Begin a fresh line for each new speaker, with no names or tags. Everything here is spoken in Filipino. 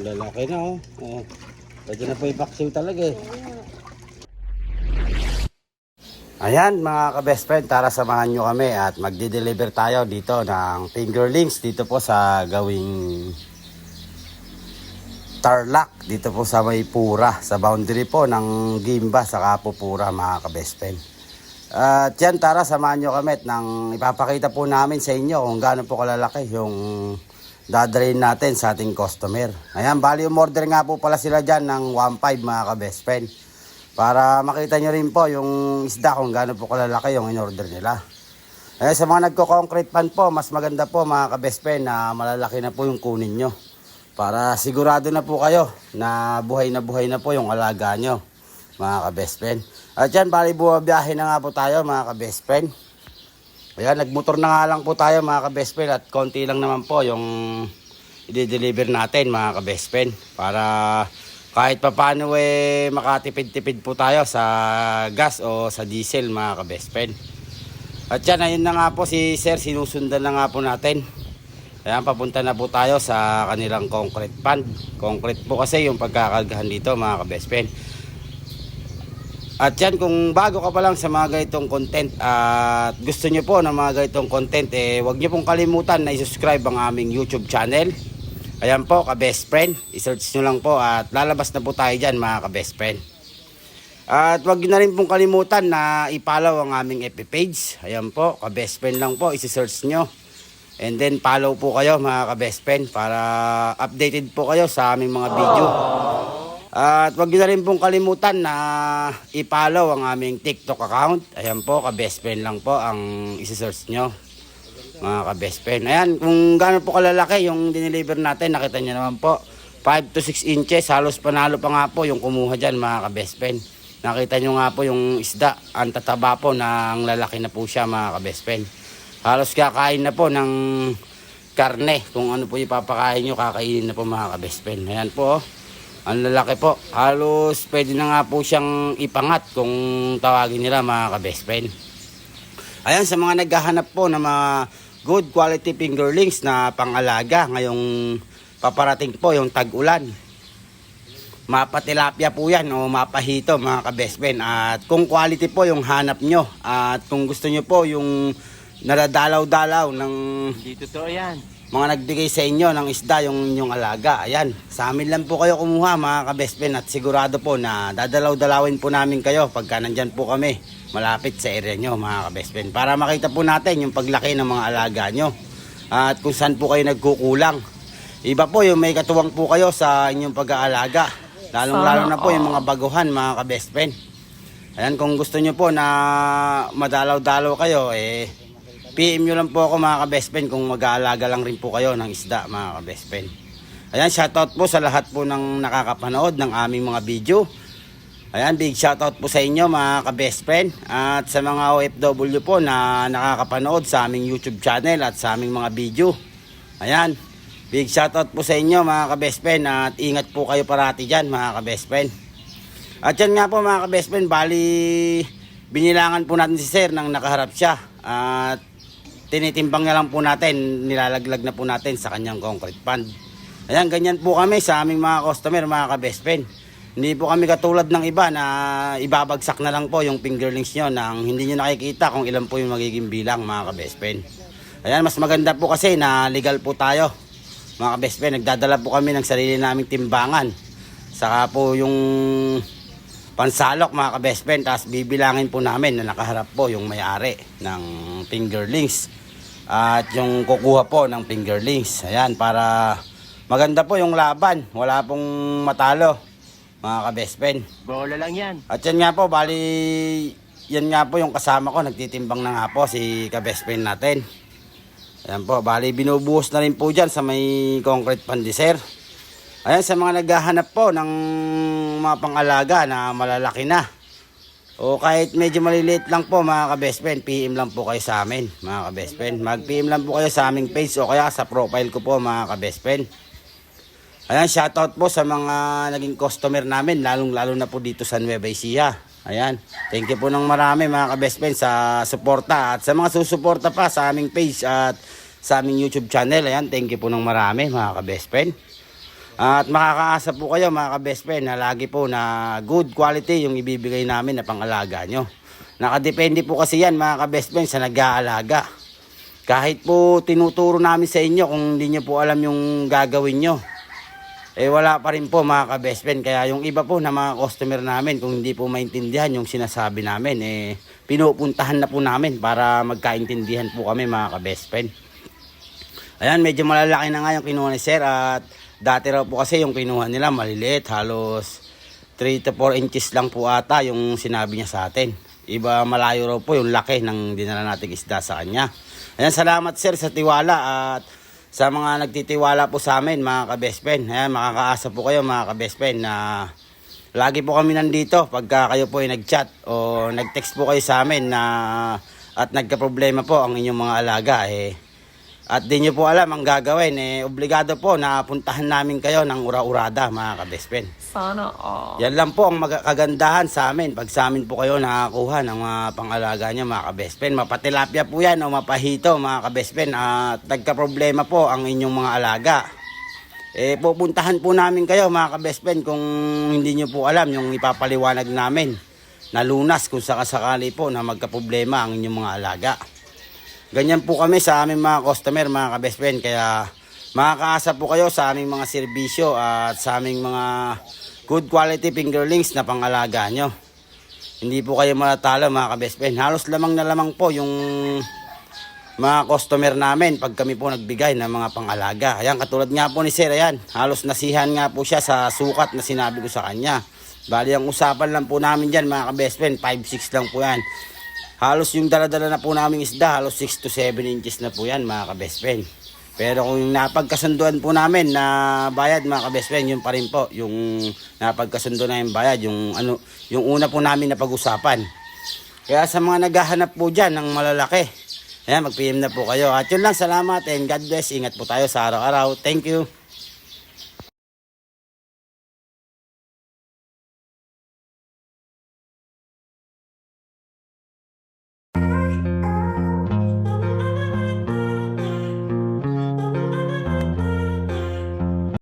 Lalaki na oh. oh. Pwede na po i-vaccine talaga eh. Ayan mga ka-best friend, tara samahan nyo kami at magde-deliver tayo dito ng fingerlings dito po sa gawing Tarlac dito po sa may Pura sa boundary po ng Gimba sa Kapupura mga ka-best friend. At yan tara samahan nyo kami at nang ipapakita po namin sa inyo kung gaano po kalalaki yung dadalhin natin sa ating customer. Ayan, bali umorder nga po pala sila dyan ng 1.5 mga ka-best friend. Para makita nyo rin po yung isda kung gaano po kalalaki yung in-order nila. Eh, sa mga nagko-concrete pan po, mas maganda po mga ka-best friend na malalaki na po yung kunin nyo. Para sigurado na po kayo na buhay na buhay na po yung alaga nyo, mga ka-best friend. At yan, bali bumabiyahe na nga po tayo mga ka-best friend. Ayan, nagmotor na nga lang po tayo mga ka-best friend at konti lang naman po yung i-deliver natin mga ka-best friend. Para kahit papano eh makatipid-tipid po tayo sa gas o sa diesel mga ka-best friend. At yan, ayun na nga po si Sir, sinusundan na nga po natin. Ayan, papunta na po tayo sa kanilang concrete pan. Concrete po kasi yung pagkakalgahan dito mga ka-best friend. At yan, kung bago ka pa lang sa mga ganitong content at gusto nyo po ng mga ganitong content, eh, huwag nyo pong kalimutan na i-subscribe ang aming YouTube channel. Ayan po, ka-best friend. I-search nyo lang po at lalabas na po tayo dyan mga ka-best friend. At huwag nyo na rin pong kalimutan na i-follow ang aming FB page. Ayan po, ka-best friend lang po, isi-search nyo. And then follow po kayo mga ka-best friend para updated po kayo sa aming mga video. At wag niyo na rin pong kalimutan na i-follow ang aming TikTok account. Ayan po, ka-best friend lang po ang isi-search nyo. Mga ka-best friend. Ayan, kung gaano po kalalaki yung dineliver natin, nakita nyo naman po. 5 to 6 inches, halos panalo pa nga po yung kumuha dyan mga ka-best friend. Nakita nyo nga po yung isda, ang tataba po ang lalaki na po siya mga ka-best friend. Halos kakain na po ng karne. Kung ano po ipapakain nyo, kakainin na po mga ka-best friend. Ayan po, oh. Ang lalaki po. Halos pwede na nga po siyang ipangat kung tawagin nila mga ka-best friend. Ayan, sa mga naghahanap po ng mga good quality fingerlings na pangalaga ngayong paparating po yung tag-ulan. Mapatilapia po yan o mapahito mga ka-best friend. At kung quality po yung hanap nyo at kung gusto nyo po yung nadadalaw-dalaw ng
Hindi totoo yan.
Mga nagbigay sa inyo ng isda yung inyong alaga. Ayan, sa amin lang po kayo kumuha mga ka-best friend at sigurado po na dadalaw-dalawin po namin kayo pagka nandyan po kami malapit sa area nyo mga ka-best friend para makita po natin yung paglaki ng mga alaga nyo at kung saan po kayo nagkukulang. Iba po yung may katuwang po kayo sa inyong pag-aalaga. Lalong-lalo na po yung mga baguhan mga ka-best friend. Ayan, kung gusto nyo po na madalaw-dalaw kayo, eh, PM lang po ako mga ka-best friend kung mag-aalaga lang rin po kayo ng isda mga ka-best friend. Ayan, shoutout po sa lahat po ng nakakapanood ng aming mga video. Ayan, big shoutout po sa inyo mga ka-best friend at sa mga OFW po na nakakapanood sa aming YouTube channel at sa aming mga video. Ayan, big shoutout po sa inyo mga ka-best friend at ingat po kayo parati dyan mga ka-best friend. At yan nga po mga ka-best friend, bali binilangan po natin si sir nang nakaharap siya at tinitimbang na lang po natin, nilalaglag na po natin sa kanyang concrete pond. Ayan, ganyan po kami sa aming mga customer, mga ka-best friend. Hindi po kami katulad ng iba na ibabagsak na lang po yung fingerlings nyo nang hindi nyo nakikita kung ilan po yung magiging bilang mga ka-best friend. Ayan, mas maganda po kasi na legal po tayo. Mga ka-best friend, nagdadala po kami ng sarili naming timbangan. Saka po yung pansalok mga ka-best friend. Tapos bibilangin po namin na nakaharap po yung may-ari ng fingerlings. At yung kukuha po ng fingerlings. Ayan, para maganda po yung laban. Wala pong matalo mga ka-best friend.
Bola lang yan.
At yan nga po, bali, yan nga po yung kasama ko. Nagtitimbang na nga po si ka-best friend natin. Ayan po, bali binubuhos na rin po dyan sa may concrete pandiser. Ayan, sa mga naghahanap po ng mga pangalaga na malalaki na. O kahit medyo maliliit lang po mga ka-best friend, PM lang po kayo sa amin mga ka-best friend. Mag-PM lang po kayo sa aming page o kaya sa profile ko po mga ka-best friend. Ayan, shoutout po sa mga naging customer namin, lalong-lalo na po dito sa Nueva Ecija. Ayan, thank you po ng marami mga ka-best friend sa suporta at sa mga susuporta pa sa aming page at sa aming YouTube channel. Ayan, thank you po ng marami mga ka-best friend. At makakaasa po kayo mga ka-best friend na lagi po na good quality yung ibibigay namin na pangalaga nyo. Nakadepende po kasi yan mga ka-best friend sa nag-aalaga. Kahit po tinuturo namin sa inyo kung hindi nyo po alam yung gagawin nyo. Eh wala pa rin po mga ka-best friend. Kaya yung iba po na mga customer namin kung hindi po maintindihan yung sinasabi namin eh pinupuntahan na po namin para magkaintindihan po kami mga ka-best friend. Ayan, medyo malalaki na nga yung kinuha ni Sir at dati raw po kasi yung kinuha nila maliliit, halos 3 to 4 inches lang po ata yung sinabi niya sa atin. Iba malayo raw po yung laki ng dinala nating isda sa kanya. Ayan, salamat Sir sa tiwala at sa mga nagtitiwala po sa amin mga ka-best friend. Ayan, makakaasa po kayo mga ka-best friend na lagi po kami nandito pagka kayo po ay nag-chat o nag-text po kayo sa amin na at nagka-problema po ang inyong mga alaga eh at di nyo po alam ang gagawin, eh, obligado po na puntahan namin kayo ng ura-urada mga ka-best friend.
Sana all.
Yan lang po ang mag- kagandahan sa amin. Pag sa amin po kayo nakakuha ng mga pangalaga nyo mga ka-best friend. Mapatilapia po yan o mapahito mga ka-best friend. At nagka-problema po ang inyong mga alaga. Eh, pupuntahan po namin kayo mga ka-best friend kung hindi nyo po alam yung ipapaliwanag namin na lunas kung sakasakali po na magka-problema ang inyong mga alaga. Ganyan po kami sa aming mga customer, mga ka-best friend. Kaya makakaasa po kayo sa aming mga serbisyo at sa aming mga good quality fingerlings na pangalaga nyo. Hindi po kayo matatalo mga ka-best friend. Halos lamang na lamang po yung mga customer namin pag kami po nagbigay ng mga pangalaga. Ayan, katulad nga po ni Sir, ayan. Halos nasihan nga po siya sa sukat na sinabi ko sa kanya. Bali, ang usapan lang po namin dyan mga ka-best friend, 5'6 lang po yan. Halos yung daladala na po naming isda, halos 6 to 7 inches na po yan mga ka-best friend. Pero kung napagkasunduan po namin na bayad mga ka-best friend, yun pa rin po. Yung napagkasundo na yung bayad, yung, ano, yung una po namin na pag-usapan. Kaya sa mga naghahanap po dyan ng malalaki, ayan, mag-PM na po kayo. At yun lang, salamat and God bless. Ingat po tayo sa araw-araw. Thank you.